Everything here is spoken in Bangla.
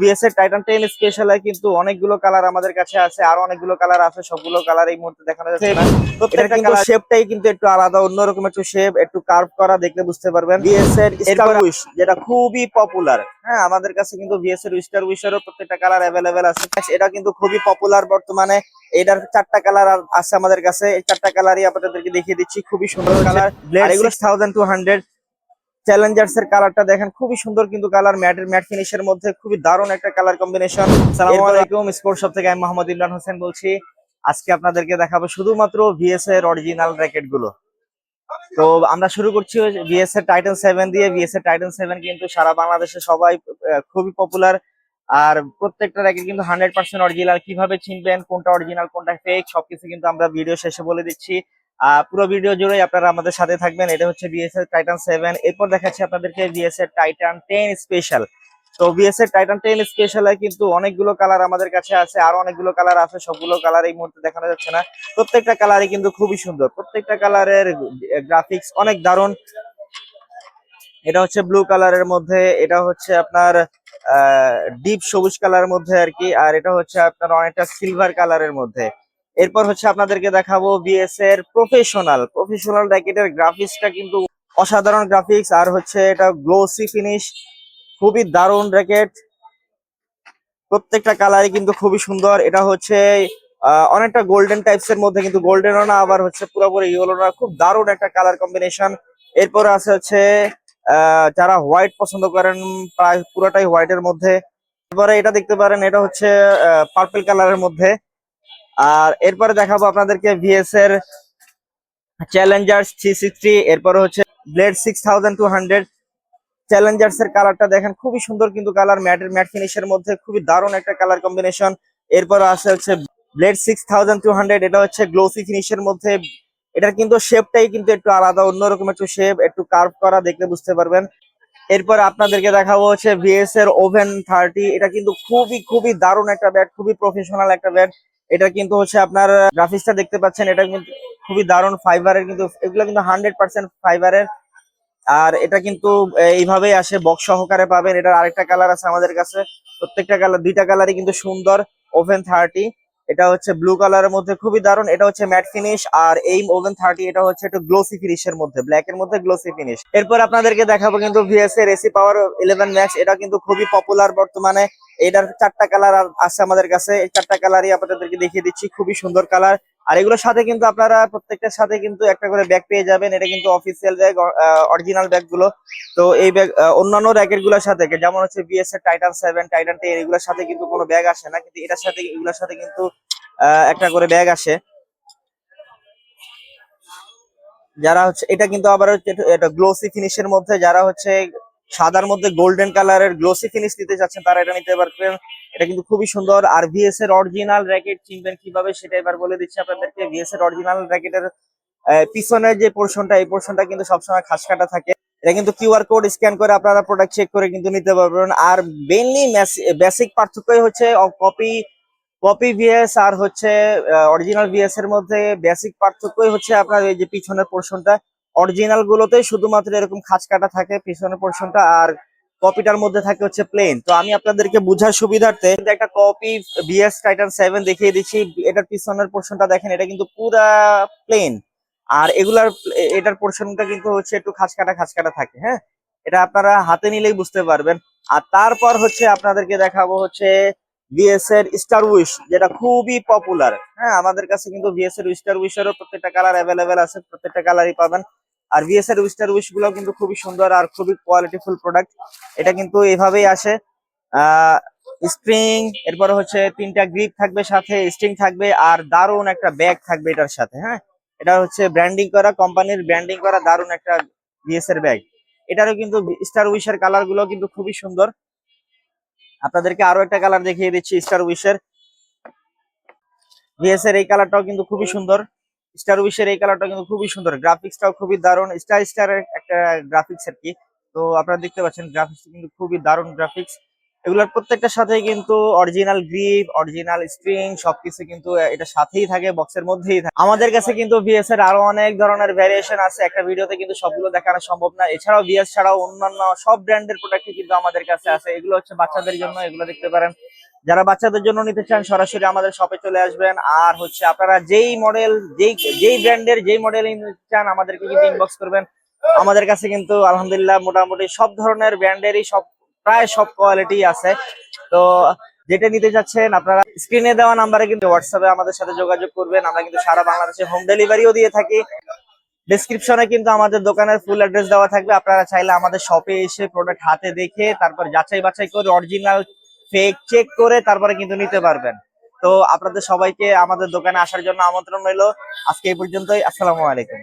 বিএস এর টাইটান টেন স্পেশাল কিন্তু অনেকগুলো কালার আমাদের কাছে আছে আর অনেকগুলো কালার আছে সবগুলো কালার এই মুহূর্তে দেখানো যাচ্ছে না। প্রত্যেকটা কালার শেপটাই কিন্তু একটু আলাদা অন্যরকম একটু শেপ একটু কার্ভ করা দেখলে বুঝতে পারবেন। বিএস এর স্টার উইশ যেটা খুবই পপুলার হ্যাঁ আমাদের কাছে কিন্তু বিএস এর স্টার উইশেরও প্রত্যেকটা কালার অ্যাভেলেবেল আছে। এটা কিন্তু খুবই পপুলার বর্তমানে। এটার চারটা কালার আছে আমাদের কাছে। এই চারটা কালারই আপনাদেরকে দেখিয়ে দিচ্ছি। খুবই সুন্দর কালার এগুলো থাউজেন্ড টু হান্ড্রেড চ্যালেঞ্জার্স এর কালারটা দেখেন খুবই সুন্দর কিন্তু কালার ম্যাটের ম্যাট ফিনিশের মধ্যে খুবই দারুণ একটা কালার কম্বিনেশন সালামু আলাইকুম। স্পোর্টস শপ থেকে আমি মোহাম্মদ ইমরান হোসেন বলছি। আজকে আপনাদেরকে দেখাবো শুধুমাত্র ভিএস এর অরিজিনাল র্যাকেটগুলো। তো আমরা শুরু করছি ভিএস এর টাইটান সেভেন দিয়ে। ভিএস এর টাইটান সেভেন কিন্তু সারা বাংলাদেশে সবাই খুবই পপুলার আর প্রত্যেকটা র্যাকেট কিন্তু হান্ড্রেড পার্সেন্ট অরিজিনাল কীভাবে চিনবেন কোনটা অরিজিনাল কোনটা ফেক সবকিছু কিন্তু আমরা ভিডিও শেষে বলে দিচ্ছি। পুরো ভিডিও জুড়েই আপনারা আমাদের সাথে থাকবেন। এটা হচ্ছে বিএস এর টাইটান সেভেন এরপর দেখাচ্ছি আপনাদেরকে বিএস এর টাইটান টেন স্পেশাল তো বিএস এর টাইটান টেন স্পেশালে কিন্তু অনেকগুলো কালার আমাদের কাছে আছে, আর অনেকগুলো কালার আছে, সবগুলো কালার এই মুহূর্তে দেখানো যাচ্ছে না। প্রত্যেকটা কালারই কিন্তু খুবই সুন্দর। প্রত্যেকটা কালারের গ্রাফিক্স অনেক দারুণ। এটা হচ্ছে ব্লু কালারের মধ্যে, এটা হচ্ছে আপনার ডিপ সবুজ কালারের মধ্যে আর কি, আর এটা হচ্ছে আপনার অনেকটা সিলভার কালারের মধ্যে। এরপর হচ্ছে আপনাদেরকে দেখাবো বিএস এর প্রফেশনাল প্রফেশনাল র্যাকেটের গ্রাফিক্সটা কিন্তু অসাধারণ গ্রাফিক্স আর হচ্ছে এটা গ্লোসি ফিনিশ খুবই দারুণ র্যাকেট প্রত্যেকটা কালারই কিন্তু খুবই সুন্দর। এটা হচ্ছে অনেকটা গোল্ডেন টাইপস এর মধ্যে কিন্তু গোল্ডেনও না, আবার হচ্ছে পুরোপুরি ইয়েলো না। খুব দারুণ একটা কালার কম্বিনেশন এরপর আছে হচ্ছে যারা হোয়াইট পছন্দ করেন, প্রায় পুরোটাই হোয়াইট এর মধ্যে। এরপরে এটা দেখতে পারেন, এটা হচ্ছে পার্পল কালারের মধ্যে। আর এরপরে দেখাবো আপনাদেরকে ভিএস এর চ্যালেঞ্জার্স থ্রি সিক্সটি এরপরে হচ্ছে blade six thousand two hundred challengers এর কালারটা দেখেন, খুবই সুন্দর কিন্তু কালার ম্যাটের ম্যাট ফিনিশের মধ্যে খুবই দারুণ একটা কালার কম্বিনেশন এরপর আছে হচ্ছে blade six thousand two hundred এটা হচ্ছে গ্লোসি ফিনিশের মধ্যে। এটার কিন্তু শেপটাই কিন্তু একটু আলাদা, অন্যরকম একটু শেপ একটু কার্ভ করা, দেখলে বুঝতে পারবেন। এরপর আপনাদেরকে দেখাবো হচ্ছে ভিএস এর ওভেন থার্টি এটা কিন্তু খুবই খুবই দারুণ একটা ব্যাট খুবই প্রফেশনাল একটা ব্যাট এটা কিন্তু হচ্ছে আপনার গ্রাফিক্সটা দেখতে পাচ্ছেন, এটা কিন্তু খুবই দারুণ ফাইবারের কিন্তু, এগুলো কিন্তু হান্ড্রেড পার্সেন্ট ফাইবারের আর এটা কিন্তু এইভাবেই আসে বক্স সহকারে পাবেন। এটার আরেকটা কালার আছে আমাদের কাছে। প্রত্যেকটা কালার দুইটা কালারই কিন্তু সুন্দর ওভেন থার্টি এটা হচ্ছে ব্লু কালারের মধ্যে খুবই দারুণ এটা হচ্ছে ম্যাট ফিনিশ আর এই ওভেন থার্টি এটা হচ্ছে একটু গ্লোসি ফিনিশ এর মধ্যে ব্ল্যাক এর মধ্যে গ্লোসি ফিনিশ এরপর আপনাদেরকে দেখাবো কিন্তু ভিএস এর এসি পাওয়ার ইলেভেন ম্যাক্স এটা কিন্তু খুবই পপুলার বর্তমানে। এটার চারটা কালার আছে আমাদের কাছে, এই চারটা কালারই আপনাদেরকে দেখিয়ে দিচ্ছি, খুবই সুন্দর কালার আর এগুলোর সাথে কিন্তু আপনারা প্রত্যেকটার সাথে কিন্তু একটা করে ব্যাগ পেয়ে যাবেন। এটা কিন্তু অফিসিয়াল ব্যাগ অরিজিনাল ব্যাগগুলো। তো এই ব্যাগ অন্যান্য র্যাকেটগুলোর সাথে, যেমন হচ্ছে বিএস এর টাইটান সেভেন টাইটান টেন এগুলোর সাথে কিন্তু কোনো ব্যাগ আসে না। কিন্তু এটার সাথে, এগুলোর সাথে কিন্তু একটা করে ব্যাগ আসে। যারা হচ্ছে, এটা কিন্তু আবার হচ্ছে, এটা গ্লোসি ফিনিশের মধ্যে, যারা হচ্ছে সাদার মধ্যে গোল্ডেন কালারের গ্লোসি ফিনিশ নিতে চাচ্ছেন তারা এটা নিতে পারবেন। এটা কিন্তু খুবই সুন্দর। আর ভিএস এর অরিজিনাল র্যাকেট চিনবেন কীভাবে, সেটা এবার বলে দিচ্ছি আপনাদেরকে। ভিএস এর অরিজিনাল র্যাকেটের পিছনের যে পোর্শনটা এই পোর্শনটা কিন্তু সবসময় খাস কাটা থাকে। এটা কিন্তু কিউআর কোড স্ক্যান করে আপনারা প্রোডাক্ট চেক করে কিন্তু নিতে পারবেন। আর মেইনলি বেসিক পার্থক্যই হচ্ছে কপি কপি ভিএস আর হচ্ছে অরিজিনাল ভিএস এর মধ্যে বেসিক পার্থক্যই হচ্ছে আপনার এই যে পিছনের পোর্শনটা অরিজিনাল গুলোতেই শুধুমাত্র এরকম খাঁজ কাটা থাকে পিছনের পোর্শনটা আর কপিটার মধ্যে থাকে হচ্ছে প্লেন তো আমি আপনাদেরকে বোঝার সুবিধার্থে একটা কপি বিএস টাইটান সেভেন দেখিয়ে দিচ্ছি। এটার পিছনের পোর্শনটা দেখেন, এটা কিন্তু পুরা প্লেন আর এগুলার এটার পোর্শনটা কিন্তু হচ্ছে একটু খাঁজ কাটা খাঁজ কাটা থাকে হ্যাঁ? এটা আপনারা হাতে নিলেই বুঝতে পারবেন। আর তারপর হচ্ছে আপনাদেরকে দেখাবো হচ্ছে ভিএস এর স্টার উইশ যেটা খুবই পপুলার হ্যাঁ আমাদের কাছে কিন্তু ভিএস এর স্টার উইশ উইশেরও প্রত্যেকটা কালার অ্যাভেলেবেল আছে, প্রত্যেকটা কালারই পাবেন। আর ভিএস উইস্টার স্টার উইশগুলো কিন্তু খুবই সুন্দর আর খুবই কোয়ালিটিফুল প্রোডাক্ট এটা কিন্তু এভাবেই আসে। স্প্রিং এরপর হচ্ছে তিনটা গ্রিপ থাকবে সাথে স্ট্রিং থাকবে আর দারুণ একটা ব্যাগ থাকবে এটার সাথে হ্যাঁ? এটা হচ্ছে ব্র্যান্ডিং করা কোম্পানির ব্র্যান্ডিং করা দারুণ একটা ভিএস এর ব্যাগ এটারও কিন্তু স্টার উইশের কালারগুলো কিন্তু খুবই সুন্দর। আপনাদেরকে আরও একটা কালার দেখিয়ে দিচ্ছি স্টার উইশের ভিএস এর এই কালারটাও কিন্তু খুবই সুন্দর। স্টার উইশের এই কালারটা কিন্তু খুবই সুন্দর। গ্রাফিক্সটাও খুবই দারুণ। স্টার স্টারের একটা গ্রাফিক্স আর কি। তো আপনারা দেখতে পাচ্ছেন গ্রাফিক্স কিন্তু খুবই দারুণ গ্রাফিক্স এগুলোর প্রত্যেকটার সাথে কিন্তু অরিজিনাল গ্রিপ অরিজিনাল স্প্রিং সবকিছু কিন্তু এটা সাথেই থাকে বক্সের মধ্যেই থাকে। আমাদের কাছে কিন্তু ভিএস এর আরও অনেক ধরনের ভ্যারিয়েশন আছে। একটা ভিডিওতে কিন্তু সবগুলো দেখানো সম্ভব না। এছাড়াও ভিএস ছাড়াও অন্যান্য সব ব্র্যান্ডের প্রোডাক্ট কিন্তু আমাদের কাছে আছে। এগুলো হচ্ছে বাচ্চাদের জন্য, এগুলো দেখতে পারেন। যারা বাচ্চাদের জন্য নিতে চান, সরাসরি আমাদের শপে চলে আসবেন। আর হচ্ছে আপনারা যেই মডেল যেই যেই ব্র্যান্ডের যেই মডেল নিতে চান, আমাদেরকে কিন্তু ইনবক্স করবেন। আমাদের কাছে কিন্তু আলহামদুলিল্লাহ মোটামুটি সব ধরনের ব্র্যান্ডেরই সব, প্রায় সব কোয়ালিটি আছে। তো যেটা নিতে চাচ্ছেন, আপনারা স্ক্রিনে দেওয়া নাম্বারে কিন্তু হোয়াটসঅ্যাপে আমাদের সাথে যোগাযোগ করবেন। আমরা কিন্তু সারা বাংলাদেশে হোম ডেলিভারিও দিয়ে থাকি। ডেসক্রিপশনে কিন্তু আমাদের দোকানের ফুল অ্যাড্রেস দেওয়া থাকবে। আপনারা চাইলে আমাদের শপে এসে প্রোডাক্ট হাতে দেখে তারপর যাচাই বাছাই করে অরিজিনাল ফেক চেক করে তারপরে কিন্তু নিতে পারবেন। তো আপনাদের সবাইকে আমাদের দোকানে আসার জন্য আমন্ত্রণ রইল। আজকে এই পর্যন্তই। আসসালামু আলাইকুম।